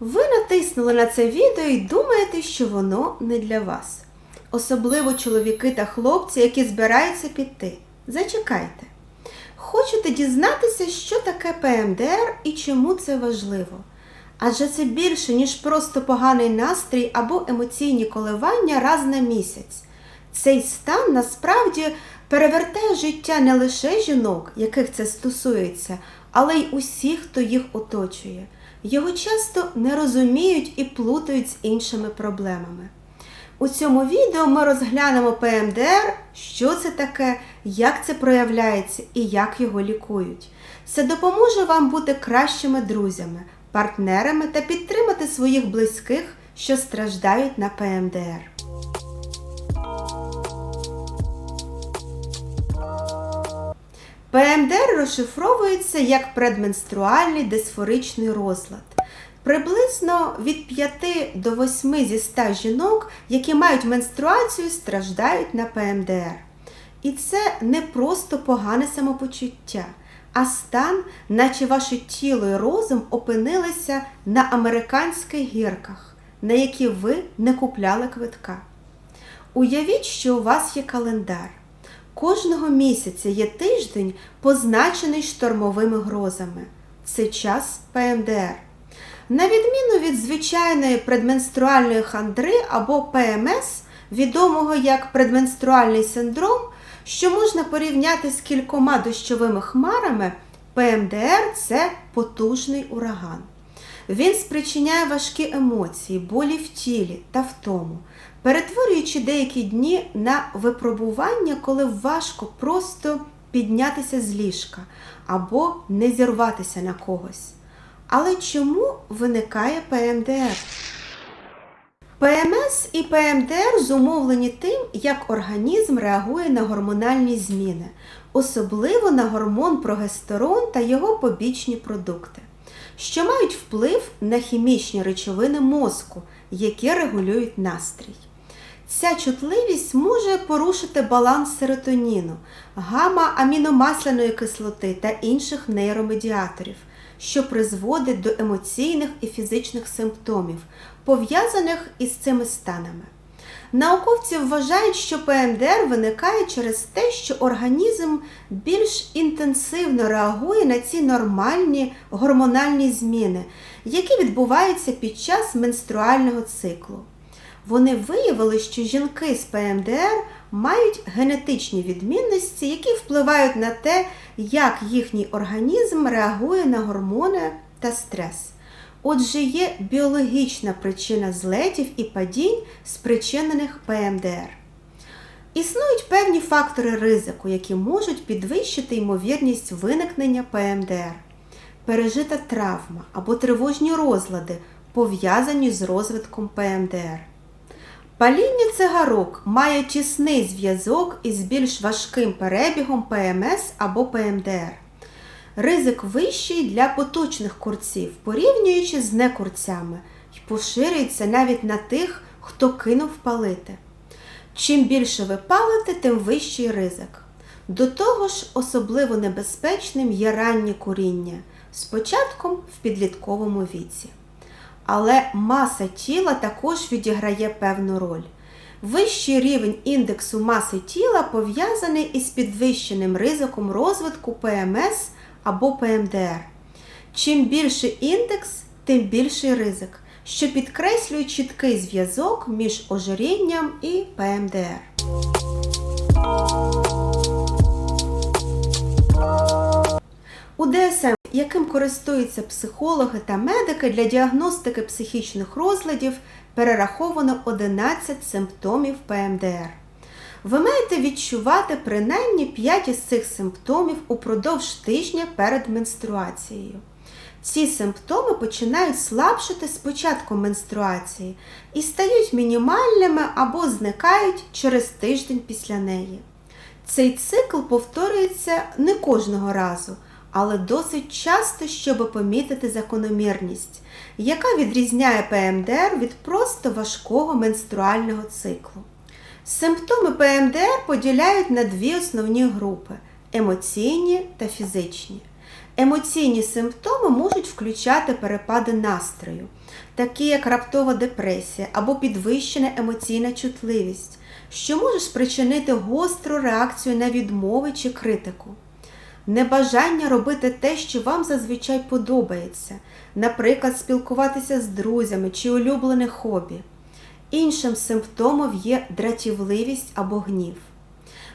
Ви натиснули на це відео і думаєте, що воно не для вас. Особливо чоловіки та хлопці, які збираються піти. Зачекайте. Хочете дізнатися, що таке ПМДР і чому це важливо? Адже це більше, ніж просто поганий настрій або емоційні коливання раз на місяць. Цей стан насправді перевертає життя не лише жінок, яких це стосується, але й усіх, хто їх оточує. Його часто не розуміють і плутають з іншими проблемами. У цьому відео ми розглянемо ПМДР, що це таке, як це проявляється і як його лікують. Це допоможе вам бути кращими друзями, партнерами та підтримати своїх близьких, що страждають на ПМДР. ПМДР розшифровується як предменструальний дисфоричний розлад. Приблизно від 5 до 8 зі 100 жінок, які мають менструацію, страждають на ПМДР. І це не просто погане самопочуття, а стан, наче ваше тіло і розум опинилися на американських гірках, на які ви не купляли квитка. Уявіть, що у вас є календар. Кожного місяця є тиждень, позначений штормовими грозами. Це час ПМДР. На відміну від звичайної предменструальної хандри або ПМС, відомого як предменструальний синдром, що можна порівняти з кількома дощовими хмарами, ПМДР це потужний ураган. Він спричиняє важкі емоції, болі в тілі та втому, перетворюючи деякі дні на випробування, коли важко просто піднятися з ліжка або не зірватися на когось. Але чому виникає ПМДР? ПМС і ПМДР зумовлені тим, як організм реагує на гормональні зміни, особливо на гормон прогестерон та його побічні продукти, що мають вплив на хімічні речовини мозку, які регулюють настрій. Ця чутливість може порушити баланс серотоніну, гамма-аміномасляної кислоти та інших нейромедіаторів, що призводить до емоційних і фізичних симптомів, пов'язаних із цими станами. Науковці вважають, що ПМДР виникає через те, що організм більш інтенсивно реагує на ці нормальні гормональні зміни, які відбуваються під час менструального циклу. Вони виявили, що жінки з ПМДР мають генетичні відмінності, які впливають на те, як їхній організм реагує на гормони та стрес. Отже, є біологічна причина злетів і падінь, спричинених ПМДР. Існують певні фактори ризику, які можуть підвищити ймовірність виникнення ПМДР, пережита травма або тривожні розлади, пов'язані з розвитком ПМДР. Паління цигарок має тісний зв'язок із більш важким перебігом ПМС або ПМДР. Ризик вищий для поточних курців, порівнюючи з некурцями, і поширюється навіть на тих, хто кинув палити. Чим більше ви палите, тим вищий ризик. До того ж, особливо небезпечним є раннє куріння з початком в підлітковому віці. Але маса тіла також відіграє певну роль. Вищий рівень індексу маси тіла пов'язаний із підвищеним ризиком розвитку ПМС або ПМДР. Чим більший індекс, тим більший ризик, що підкреслює чіткий зв'язок між ожирінням і ПМДР. У ДСМ, яким користуються психологи та медики для діагностики психічних розладів, перераховано 11 симптомів ПМДР. Ви маєте відчувати принаймні 5 із цих симптомів упродовж тижня перед менструацією. Ці симптоми починають слабшити з початком менструації і стають мінімальними або зникають через тиждень після неї. Цей цикл повторюється не кожного разу, але досить часто, щоб помітити закономірність, яка відрізняє ПМДР від просто важкого менструального циклу. Симптоми ПМДР поділяють на дві основні групи емоційні та фізичні. Емоційні симптоми можуть включати перепади настрою, такі як раптова депресія або підвищена емоційна чутливість, що може спричинити гостру реакцію на відмови чи критику. Небажання робити те, що вам зазвичай подобається, наприклад, спілкуватися з друзями чи улюблене хобі. Іншим симптомом є дратівливість або гнів.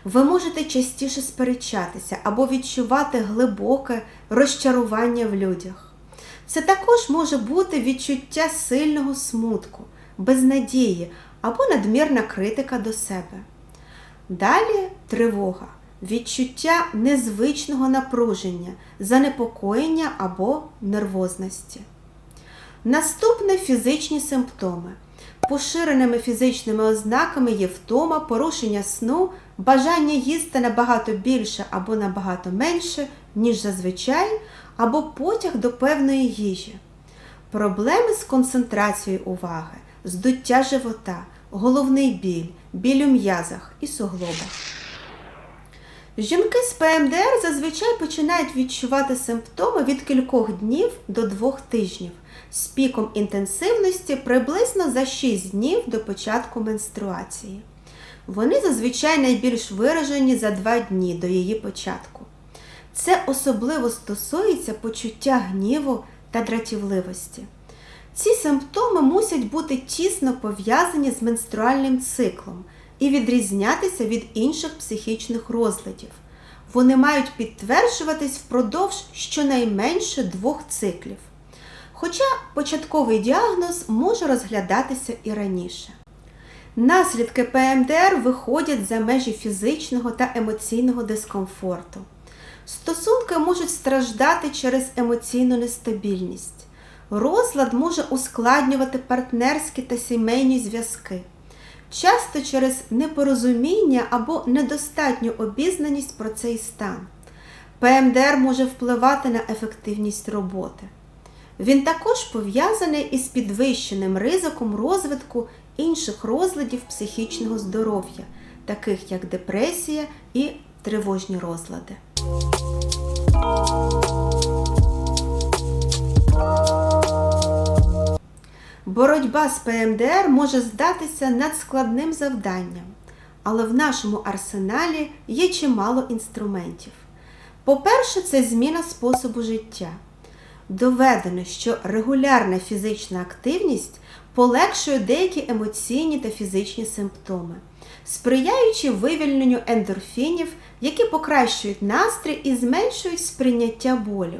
Ви можете частіше сперечатися або відчувати глибоке розчарування в людях. Це також може бути відчуття сильного смутку, безнадії або надмірна критика до себе. Далі тривога, відчуття незвичного напруження, занепокоєння або нервозності. Наступне фізичні симптоми. Поширеними фізичними ознаками є втома, порушення сну, бажання їсти набагато більше або набагато менше, ніж зазвичай, або потяг до певної їжі, проблеми з концентрацією уваги, здуття живота, головний біль, біль у м'язах і суглобах. Жінки з ПМДР зазвичай починають відчувати симптоми від кількох днів до двох тижнів з піком інтенсивності приблизно за 6 днів до початку менструації. Вони зазвичай найбільш виражені за 2 дні до її початку. Це особливо стосується почуття гніву та дратівливості. Ці симптоми мусять бути тісно пов'язані з менструальним циклом і відрізнятися від інших психічних розладів. Вони мають підтверджуватись впродовж щонайменше двох циклів. Хоча початковий діагноз може розглядатися і раніше. Наслідки ПМДР виходять за межі фізичного та емоційного дискомфорту. Стосунки можуть страждати через емоційну нестабільність. Розлад може ускладнювати партнерські та сімейні зв'язки, часто через непорозуміння або недостатню обізнаність про цей стан. ПМДР може впливати на ефективність роботи. Він також пов'язаний із підвищеним ризиком розвитку інших розладів психічного здоров'я, таких як депресія і тривожні розлади. Боротьба з ПМДР може здатися надскладним завданням, але в нашому арсеналі є чимало інструментів. По-перше, це зміна способу життя. Доведено, що регулярна фізична активність полегшує деякі емоційні та фізичні симптоми, сприяючи вивільненню ендорфінів, які покращують настрій і зменшують сприйняття болю.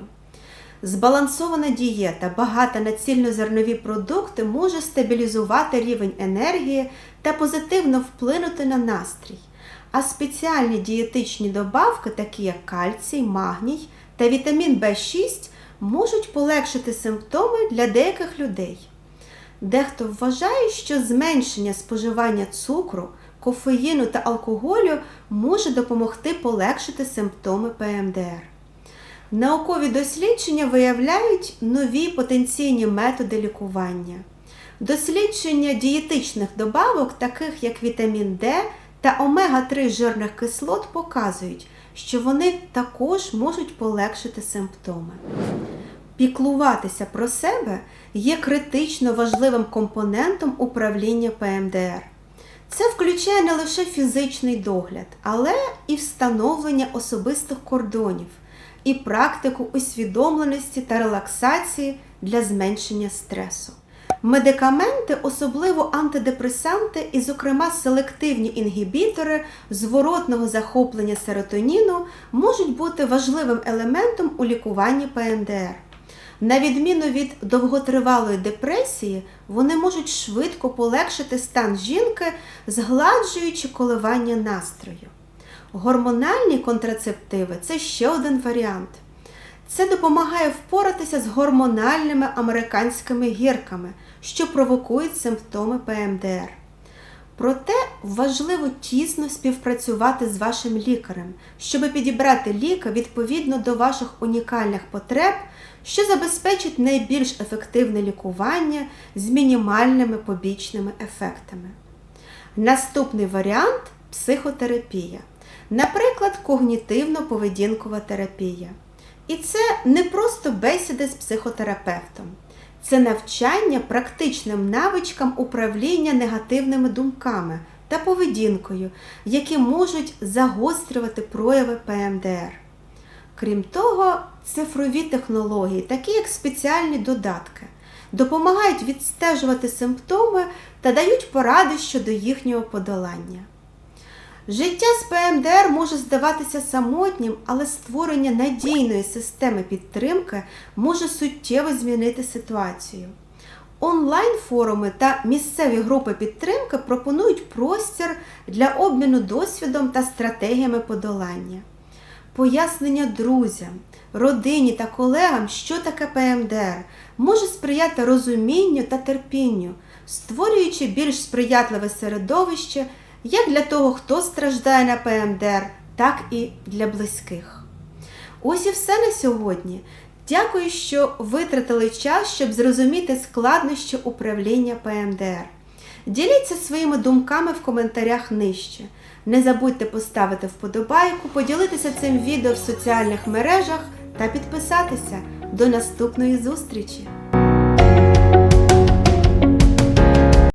Збалансована дієта, багата на цільнозернові продукти може стабілізувати рівень енергії та позитивно вплинути на настрій. А спеціальні дієтичні добавки, такі як кальцій, магній та вітамін В6, можуть полегшити симптоми для деяких людей. Дехто вважає, що зменшення споживання цукру, кофеїну та алкоголю може допомогти полегшити симптоми ПМДР. Наукові дослідження виявляють нові потенційні методи лікування. Дослідження дієтичних добавок, таких як вітамін Д та омега-3 жирних кислот, показують, що вони також можуть полегшити симптоми. Піклуватися про себе є критично важливим компонентом управління ПМДР. Це включає не лише фізичний догляд, але і встановлення особистих кордонів і практику усвідомленості та релаксації для зменшення стресу. Медикаменти, особливо антидепресанти, і, зокрема, селективні інгібітори зворотного захоплення серотоніну, можуть бути важливим елементом у лікуванні ПНДР. На відміну від довготривалої депресії, вони можуть швидко полегшити стан жінки, згладжуючи коливання настрою. Гормональні контрацептиви це ще один варіант. Це допомагає впоратися з гормональними американськими гірками, що провокують симптоми ПМДР. Проте важливо тісно співпрацювати з вашим лікарем, щоб підібрати ліки відповідно до ваших унікальних потреб, що забезпечить найбільш ефективне лікування з мінімальними побічними ефектами. Наступний варіант психотерапія. Наприклад, когнітивно-поведінкова терапія. І це не просто бесіди з психотерапевтом, це навчання практичним навичкам управління негативними думками та поведінкою, які можуть загострювати прояви ПМДР. Крім того, цифрові технології, такі як спеціальні додатки, допомагають відстежувати симптоми та дають поради щодо їхнього подолання. Життя з ПМДР може здаватися самотнім, але створення надійної системи підтримки може суттєво змінити ситуацію. Онлайн-форуми та місцеві групи підтримки пропонують простір для обміну досвідом та стратегіями подолання. Пояснення друзям, родині та колегам, що таке ПМДР, може сприяти розумінню та терпінню, створюючи більш сприятливе середовище як для того, хто страждає на ПМДР, так і для близьких. Ось і все на сьогодні. Дякую, що витратили час, щоб зрозуміти складнощі управління ПМДР. Діліться своїми думками в коментарях нижче. Не забудьте поставити вподобайку, поділитися цим відео в соціальних мережах та підписатися. До наступної зустрічі!